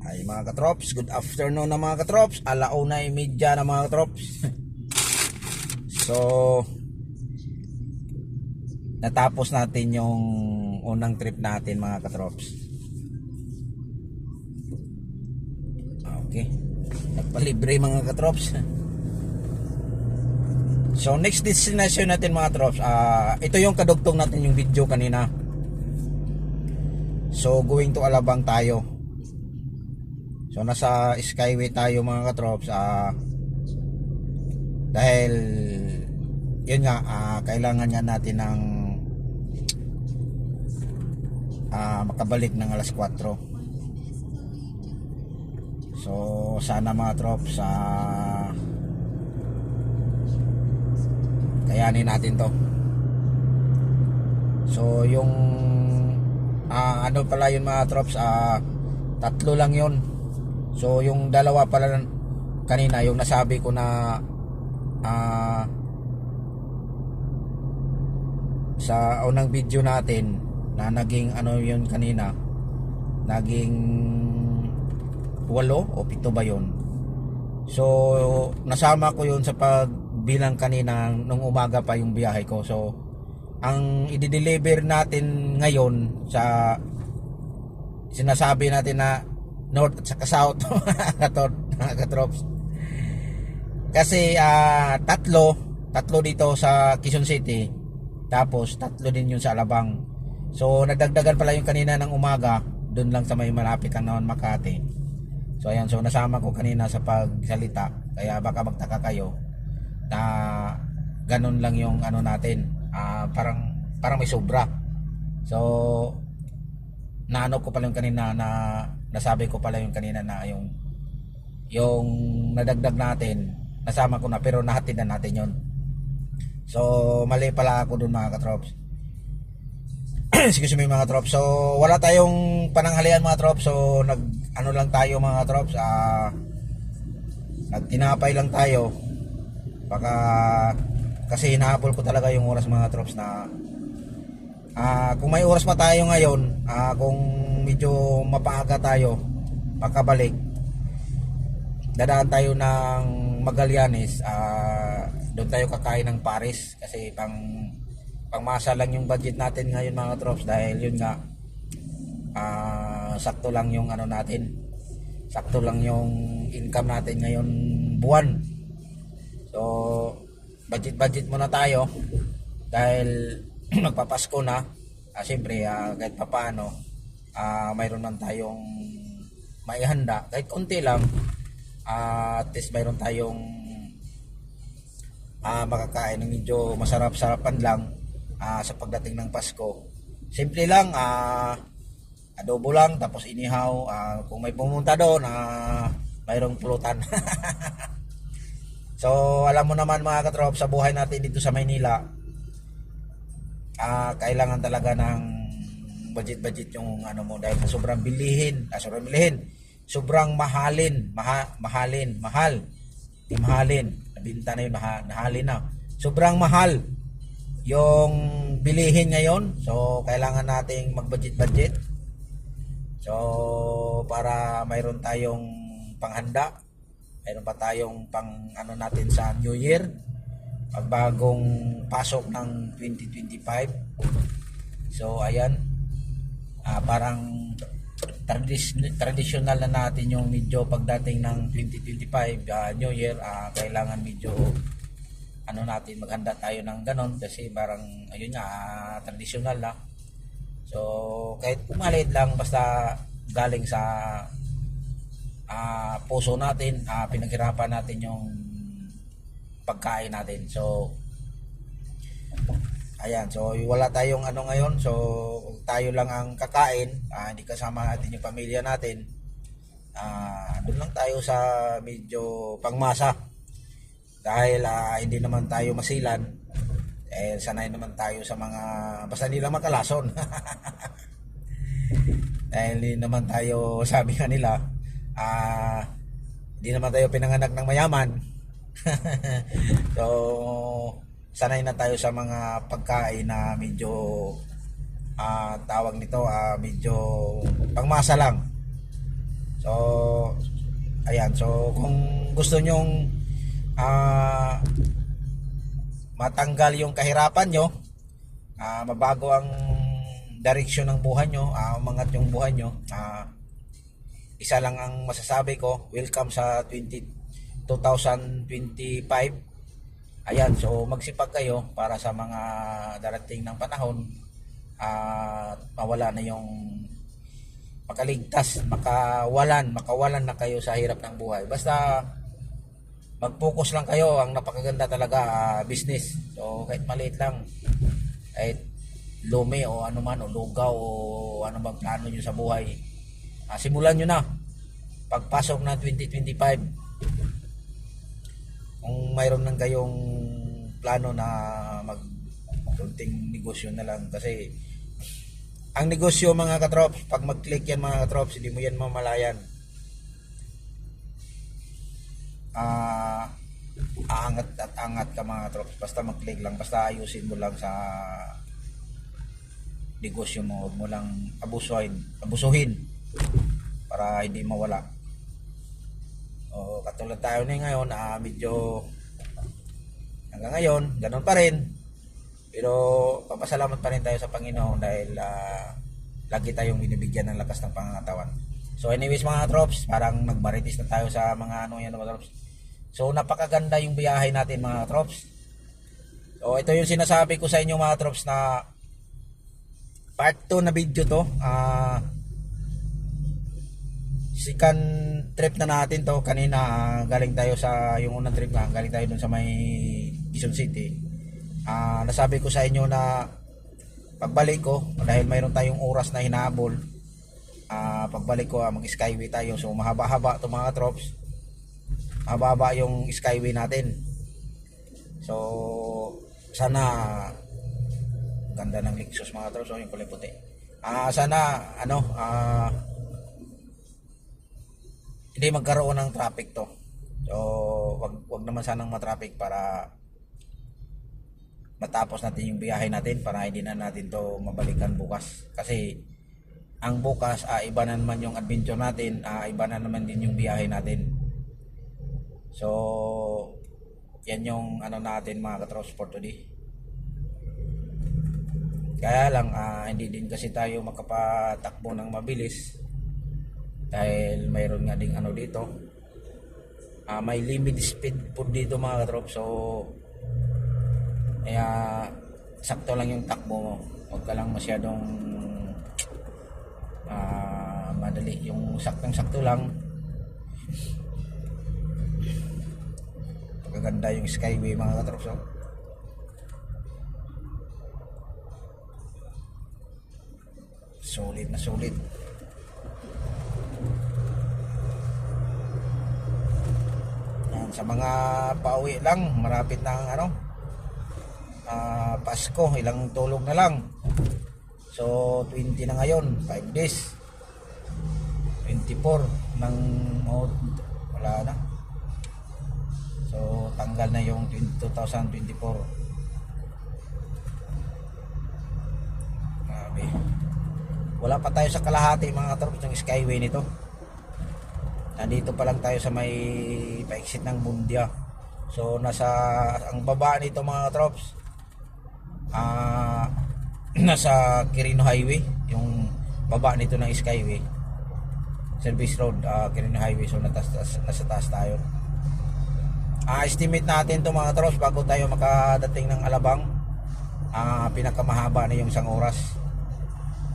Ay mga katrops, good afternoon na mga katrops. Alauna ay media na mga katrops. so, natapos natin yung unang trip natin mga katrops. Okay. Nagpalibre mga katrops. So next destination natin mga trops, ah ito yung kadugtong natin yung video kanina. So going to Alabang tayo. So nasa Skyway tayo mga katrops ah dahil yun nga ah, kailangan nga natin ng ah, makabalik ng alas 4. So sana mga trops ah kayanin natin to. So yung ah, ano pala yun mga trops ah tatlo lang yun. So yung dalawa pala kanina yung nasabi ko na ah sa unang video natin na naging ano yun kanina naging walo o pito ba yun? So nasama ko yun sa pagbilang kanina nung umaga pa yung biyahe ko. So ang i-deliver natin ngayon sa sinasabi natin na north at saka south mga katrops. Kasi ah, tatlo tatlo dito sa Quezon City tapos tatlo din yun sa Alabang. So nadagdagan pala yung kanina ng umaga doon lang sa may malapit ang naman Makati. So ayan so nasama ko kanina sa pagsalita kaya baka magtaka kayo na ganun lang yung ano natin ah, parang parang may sobra. So naano ko pala yung kanina na nasabi ko pala yung kanina na yung yung nadagdag natin nasama ko na pero nahatid na natin yon so mali pala ako dun mga katrops. Excuse me mga trops so wala tayong pananghalian mga trops so nag ano lang tayo mga trops ah nagtinapay lang tayo. Baka kasi hinahabol ko talaga yung oras mga trops na ah kung may oras pa tayo ngayon ah kung medyo mapaaga tayo makabalik dadaan tayo ng Magallanes ah doon tayo kakain ng Paris kasi pang pangmasa lang yung budget natin ngayon mga trops dahil yun nga ah sakto lang yung ano natin sakto lang yung income natin ngayon buwan. So budget budget muna tayo dahil magpapasko na. Ah, siyempre ah, kahit papaano ah, mayroon man tayong maihanda kahit konti lang ah, at least mayroon tayong ah, makakain ng medyo masarap-sarapan lang ah, sa pagdating ng Pasko. Simple lang, ah, adobo lang, tapos inihaw. ah, kung may pumunta doon, ah, mayroong pulutan. so, alam mo naman mga katrop, sa buhay natin dito sa Maynila, ah, kailangan talaga ng budget-budget yung ano mo dahil sobrang bilihin, ah, sobrang bilihin, sobrang mahalin, maha, mahalin, mahal, di mahalin, nabinta na yun, maha, mahalin na. Sobrang mahal yung bilihin ngayon. So, kailangan nating mag-budget-budget. So, para mayroon tayong panghanda. Mayroon pa tayong pang ano natin sa New Year. Pagbagong pasok ng 2025. So, ayan. Ah, parang tradis traditional na natin yung medyo pagdating ng 2025 ah, New Year ah, kailangan medyo ano natin maghanda tayo ng ganon kasi parang ayun nga ah, traditional na so kahit pumalit lang basta galing sa ah, puso natin ah, pinaghirapan natin yung pagkain natin. So ayan so wala tayong ano ngayon. So tayo lang ang kakain. Ah, hindi kasama natin yung pamilya natin. Ah, doon lang tayo sa medyo pangmasa. Dahil ah, hindi naman tayo masilan. Eh sanay naman tayo sa mga basta hindi lang makalason. Dahil hindi naman tayo sabi nga nila ah hindi naman tayo pinanganak ng mayaman. So sanay na tayo sa mga pagkain na medyo ah, tawag nito ah, medyo pangmasa lang So, ayan. So, kung gusto nyong ah matanggal yung kahirapan nyo, ah mabago ang direksyon ng buhay nyo, ah umangat yung buhay nyo, ah isa lang ang masasabi ko, welcome sa 20, 2025. Ayan, so magsipag kayo para sa mga darating ng panahon at mawala na yung makaligtas, makawalan, makawalan na kayo sa hirap ng buhay. Basta mag-focus lang kayo, ang napakaganda talaga ah, business. So kahit maliit lang, kahit lumi o ano man, o lugaw o ano bang plano nyo sa buhay, ah, simulan nyo na. Pagpasok ng 2025, kung mayroon lang kayong plano na mag kunting negosyo na lang. Kasi ang negosyo mga katrops pag mag-click yan mga katrops hindi mo yan mamalayan. Ah aangat at angat ka mga katrops. Basta mag-click lang. Basta ayusin mo lang sa negosyo mo. Huwag mo lang abusuhin. Abusuhin para hindi mawala o katulad tayo na ngayon na medyo hanggang ngayon ganun pa rin. Pero papasalamat pa rin tayo sa Panginoon dahil ah, lagi tayong binibigyan ng lakas ng pangangatawan. So anyways mga trops parang nagmaritis na tayo sa mga ano yan mga trops. So napakaganda yung biyahe natin mga trops. So ito yung sinasabi ko sa inyo mga trops na part 2 na video to. Ah second trip na natin to. Kanina ah, galing tayo sa yung unang trip nga galing tayo dun sa may Quezon City. Ah nasabi ko sa inyo na pagbalik ko dahil mayroon tayong oras na hinahabol ah pagbalik ko ah, mag skyway tayo. So mahaba-haba to mga trops mahaba yung skyway natin. So sana ganda ng Lexus mga trops so yung kulay puti. Ah sana ano ah hindi magkaroon ng traffic to. So, wag wag naman sanang matraffic para matapos natin yung biyahe natin para hindi na natin to mabalikan bukas. Kasi ang bukas, ah, iba na naman yung adventure natin, ah, iba na naman din yung biyahe natin. So, yan yung ano natin mga ka-transport today. Kaya lang, ah, hindi din kasi tayo makapatakbo ng mabilis dahil mayroon nga ding ano dito ah may limit speed po dito mga katrop. So kaya sakto lang yung takbo mo. Huwag ka lang masyadong ah madali. Yung saktong sakto lang. Pagkaganda yung skyway mga katrop. So sulit na sulit sa mga pauwi lang, marapit na ano, ah, Pasko, ilang tulog na lang. So, 20 na ngayon, 5 days. 24 ng oh, wala na. So, tanggal na yung 20 2024. Grabe. Wala pa tayo sa kalahati mga katrops ng skyway nito. Nandito pa lang tayo sa may paiksit ng Bundia. So nasa ang baba nito mga trops. Ah nasa Quirino Highway, yung baba nito ng Skyway. Service Road, ah, Quirino Highway. So natas, tas- nasa taas tayo. Ah estimate natin to mga trops bago tayo makadating ng Alabang. Ah pinakamahaba na yung isang oras.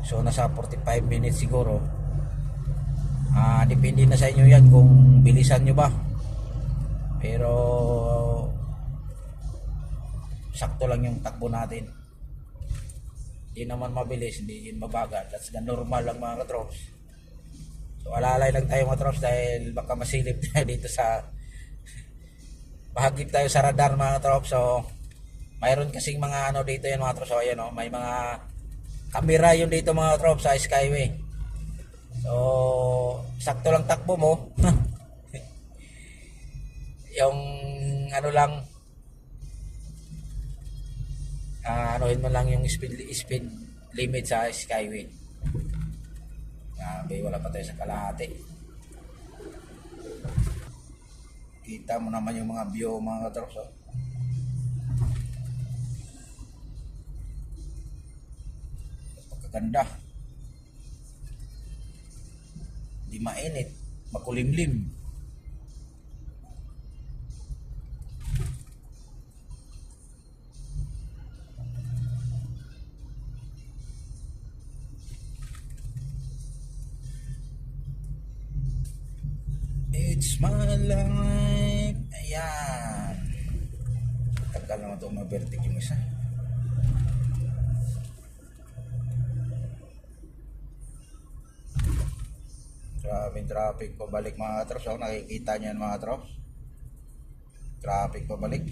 So nasa 45 minutes siguro. Ah, depende na sa inyo 'yan kung bilisan nyo ba. Pero sakto lang yung takbo natin. Hindi naman mabilis, hindi din mabagal. That's the normal lang mga katrops. So alalay lang tayo mga katrops dahil baka masilip tayo dito sa bahagip tayo sa radar mga katrops. So mayroon kasing mga ano dito yan mga katrops. So ayan oh, may mga kamera yun dito mga katrops sa Skyway. So, sakto lang takbo mo. yung ano lang ah anuhin mo lang yung speed speed limit sa Skyway. Grabe, wala pa tayo sa kalahati. Kita mo naman yung mga view mga katros. Oh. Pagkaganda. Di mainit. Makulimlim. It's my life. Ayan. Tagal naman ito ma-vertic yung isa. Grabe traffic pabalik mga katros. Oh, nakikita niyo mga katros. Traffic pabalik.